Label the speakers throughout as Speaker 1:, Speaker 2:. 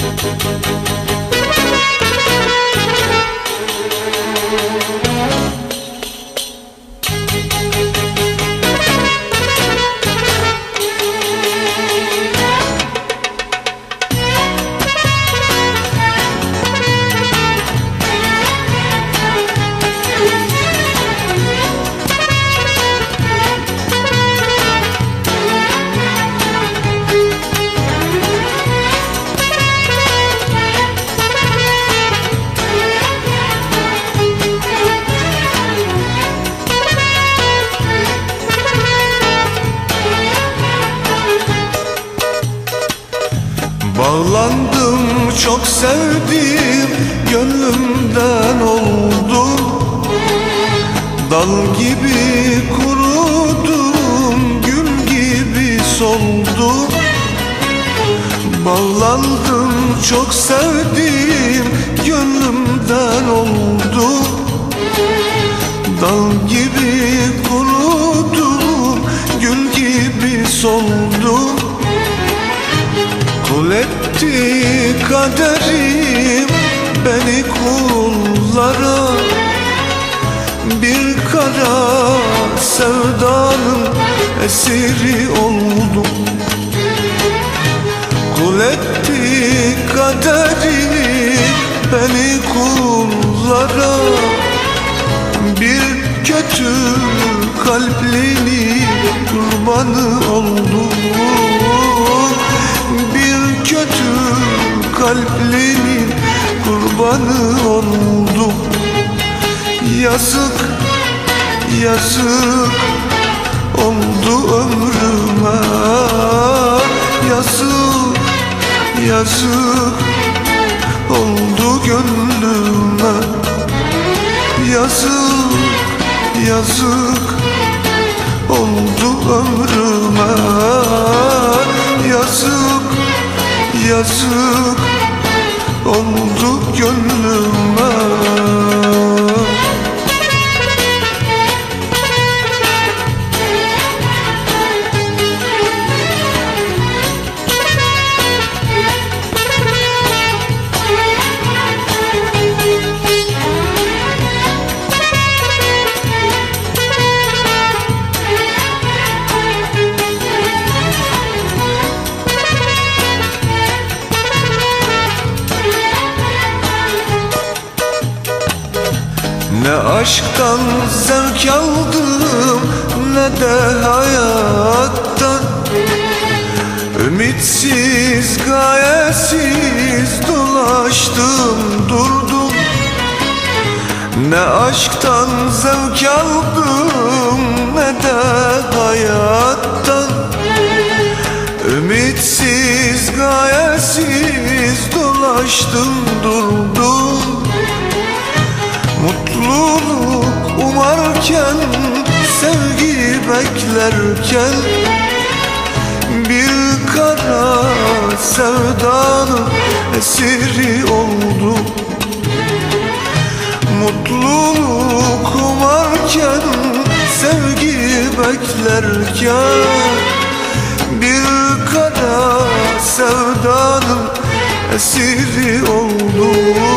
Speaker 1: Thank you. Bağlandım çok sevdim gönlümden oldu Dal gibi kurudum gül gibi soldum. Bağlandım çok sevdim gönlümden oldu Dal gibi beni kullara. Bir kara sevdanın esiri oldum. Kul etti kaderim beni kullara. Bir kötü kalplini kurbanı oldum kurbanı oldum Yazık, yazık oldu ömrüme. Yazık, yazık oldu gönlüme. Yazık, yazık oldu ömrüme. Yazık, yazık Ne aşktan zevk aldım ne de hayattan. Ümitsiz gayesiz dolaştım durdum. Ne aşktan zevk aldım ne de hayattan. Ümitsiz gayesiz dolaştım durdum umarken Sevgi beklerken Bir kara sevdanın esiri oldum Mutluluk umarken Sevgi beklerken Bir kara sevdanın esiri oldum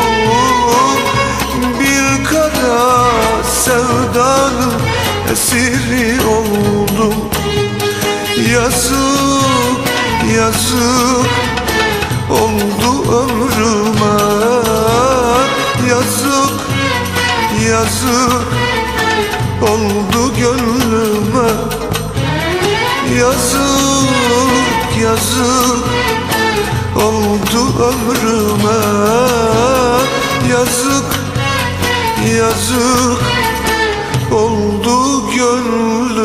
Speaker 1: esiri oldum Yazık, yazık oldu ömrüme. Yazık, yazık oldu gönlüme. Yazık, yazık oldu ömrüme. Yazık, yazık oldu gönlüm.